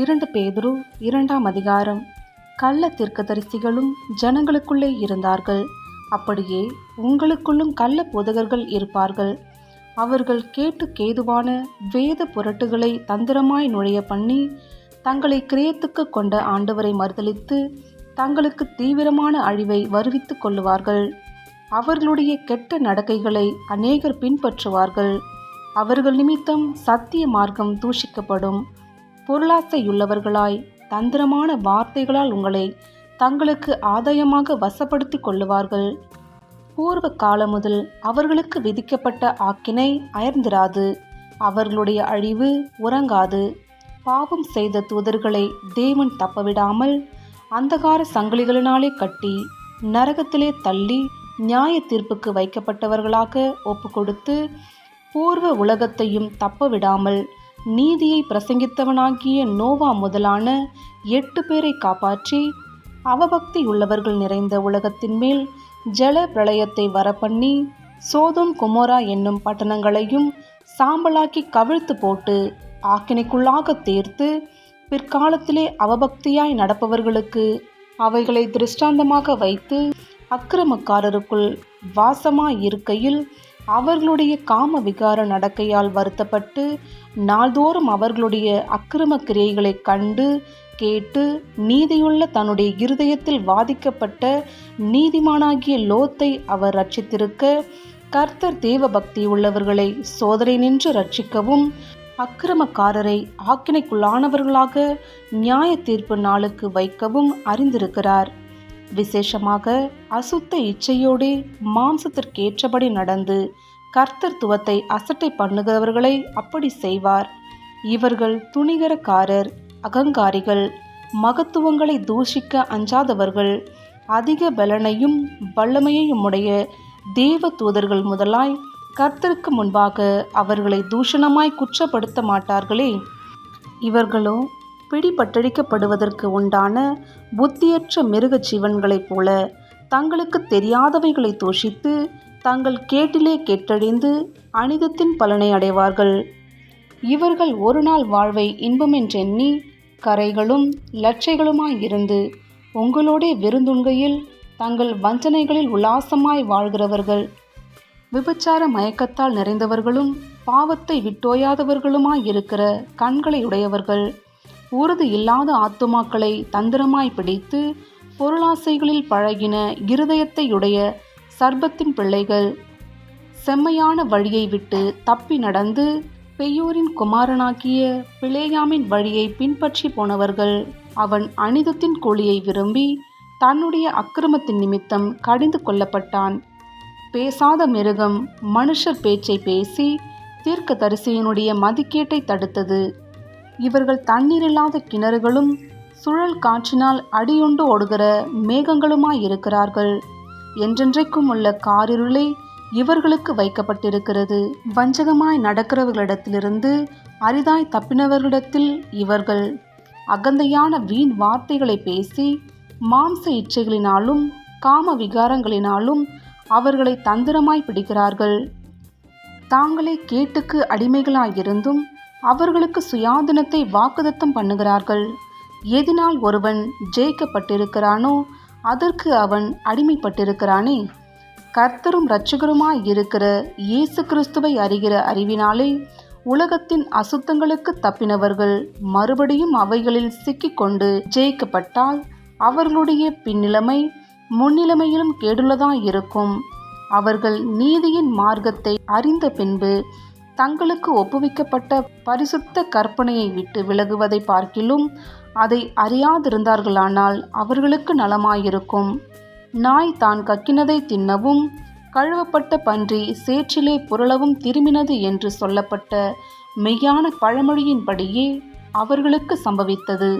இரண்டு பேதுரு இரண்டாம் அதிகாரம். கள்ள தீர்க்கதரிசிகளும் ஜனங்களுக்குள்ளே இருந்தார்கள். அப்படியே உங்களுக்குள்ளும் கள்ள போதகர்கள் இருப்பார்கள். அவர்கள் கேட்டு கேதுவான வேத புரட்டுகளை தந்திரமாய் நுழைய பண்ணி தங்களை கிரேத்துக்கு கொண்ட ஆண்டவரை மறுதளித்து தங்களுக்கு தீவிரமான அழிவை வருவித்துக் கொள்ளுவார்கள். அவர்களுடைய கெட்ட நடக்கைகளை அநேகர் பின்பற்றுவார்கள். அவர்கள் நிமித்தம் சத்திய மார்க்கம் தூஷிக்கப்படும். பொருளாசையுள்ளவர்களாய் தந்திரமான வார்த்தைகளால் உங்களை தங்களுக்கு ஆதாயமாக வசப்படுத்தி கொள்ளுவார்கள். பூர்வ காலம் முதல் அவர்களுக்கு விதிக்கப்பட்ட ஆக்கினை அயர்ந்திராது. அவர்களுடைய அழிவு உறங்காது. பாவம் செய்த தூதர்களை தேவன் தப்பவிடாமல் அந்தகார சங்கிலிகளினாலே கட்டி நரகத்திலே தள்ளி நியாய தீர்ப்புக்கு வைக்கப்பட்டவர்களாக ஒப்பு கொடுத்து பூர்வ உலகத்தையும் தப்பவிடாமல் நீதியை பிரசங்கித்தவனாகிய நோவா முதலான எட்டு பேரை காப்பாற்றி அவபக்தி உள்ளவர்கள் நிறைந்த உலகத்தின் மேல் ஜல பிரளயத்தை வரப்பண்ணி சோதோம் குமோரா என்னும் பட்டணங்களையும் சாம்பலாக்கி கவிழ்த்து போட்டு ஆக்கினைக்குள்ளாக தீர்த்து பிற்காலத்திலே அவபக்தியாய் நடப்பவர்களுக்கு அவைகளை திருஷ்டாந்தமாக வைத்து அக்கிரமக்காரருக்குள் வாசமாய் இருக்கையில் அவர்களுடைய காம விகார நடக்கையால் வருத்தப்பட்டு நாள்தோறும் அவர்களுடைய அக்கிரம கிரியைகளை கண்டு கேட்டு நீதியுள்ள தன்னுடைய இருதயத்தில் வாதிக்கப்பட்ட நீதிமானாகிய லோத்தை அவர் ரட்சித்திருக்க கர்த்தர் தேவ பக்தி உள்ளவர்களை சோதனை நின்று ரட்சிக்கவும் அக்கிரமக்காரரை ஆக்கினைக்குள்ளானவர்களாக நியாய தீர்ப்பு நாளுக்கு வைக்கவும் அறிந்திருக்கிறார். விசேஷமாக அசுத்த இச்சையோடு மாம்சத்திற்கேற்றபடி நடந்து கர்த்தர்த்துவத்தை அசட்டை பண்ணுகிறவர்களை அப்படி செய்வார். இவர்கள் துணிகரக்காரர் அகங்காரிகள் மகத்துவங்களை தூஷிக்க அஞ்சாதவர்கள் அதிக பலனையும் வல்லமையையும் உடைய தேவ தூதர்கள் முதலாய் கர்த்தருக்கு முன்பாக அவர்களை தூஷணமாய் குற்றப்படுத்த மாட்டார்களே. இவர்களோ பிடிபட்டழிக்கப்படுவதற்கு உண்டான புத்தியற்ற மிருக ஜீவன்களைப் போல தங்களுக்கு தெரியாதவைகளை தோஷித்து தங்கள் கேட்டிலே கெட்டழிந்து அனிதத்தின் பலனை அடைவார்கள். இவர்கள் ஒரு நாள் வாழ்வை இன்பமென்றெண்ணி கரைகளும் லட்சைகளுமாயிருந்து உங்களோடே விருந்துண்கையில் தங்கள் வஞ்சனைகளில் உல்லாசமாய் வாழ்கிறவர்கள். விபச்சார மயக்கத்தால் நிறைந்தவர்களும் பாவத்தை விட்டோயாதவர்களுமாய் இருக்கிற கண்களை உடையவர்கள் உறுதி இல்லாத ஆத்துமாக்களை தந்திரமாய் பிடித்து பொருளாசைகளில் பழகின இருதயத்தையுடைய சர்பத்தின் பிள்ளைகள் செம்மையான வழியை விட்டு தப்பி நடந்து பெயோரின் குமாரனாகிய பிளேயாமின் வழியை பின்பற்றி போனவர்கள் அவன் அனிதத்தின் கூலியை விரும்பி தன்னுடைய அக்கிரமத்தின் நிமித்தம் கடிந்து கொள்ளப்பட்டான் பேசாத மிருகம் மனுஷர் பேச்சை பேசி தீர்க்க தரிசியினுடைய மதிக்கேட்டை தடுத்தது. இவர்கள் தண்ணீரில்லாத கிணறுகளும் சுழல் காற்றினால் அடியுண்டு ஓடுகிற மேகங்களுமாய் இருக்கிறார்கள் என்றென்றைக்கும் உள்ள காரிருளை இவர்களுக்கு வைக்கப்பட்டிருக்கிறது. வஞ்சகமாய் நடக்கிறவர்களிடத்திலிருந்து அரிதாய் தப்பினவர்களிடத்தில் இவர்கள் அகந்தையான வீண் வார்த்தைகளை பேசி மாம்ச இச்சைகளினாலும் காம விகாரங்களினாலும் அவர்களை தந்திரமாய் பிடிக்கிறார்கள். தாங்களே கேட்டுக்கு அடிமைகளாயிருந்தும் அவர்களுக்கு சுயாதீனத்தை வாக்குதத்தம் பண்ணுகிறார்கள். எதினால் ஒருவன் ஜெயிக்கப்பட்டிருக்கிறானோ அதற்கு அவன் அடிமைப்பட்டிருக்கிறானே. கர்த்தரும் இரட்சகருமாய் இருக்கிற இயேசு கிறிஸ்துவை அறிகிற அறிவினாலே உலகத்தின் அசுத்தங்களுக்கு தப்பினவர்கள் மறுபடியும் அவைகளில் சிக்கிக்கொண்டு ஜெயிக்கப்பட்டால் அவர்களுடைய பின்னிலைமை முன்னிலைமையிலும் கேடுள்ளதாயிருக்கும். அவர்கள் நீதியின் மார்க்கத்தை அறிந்த பின்பு தங்களுக்கு ஒப்புவிக்கப்பட்ட பரிசுத்த கற்பனையை விட்டு விலகுவதை பார்க்கிலும் அதை அறியாதிருந்தார்களானால் அவர்களுக்கு நலமாயிருக்கும். நாய் தான் கக்கினதை தின்னவும் கழுவப்பட்ட பன்றி சேற்றிலே புரளவும் திரும்பினது என்று சொல்லப்பட்ட மெய்யான பழமொழியின்படியே அவர்களுக்கு சம்பவித்தது.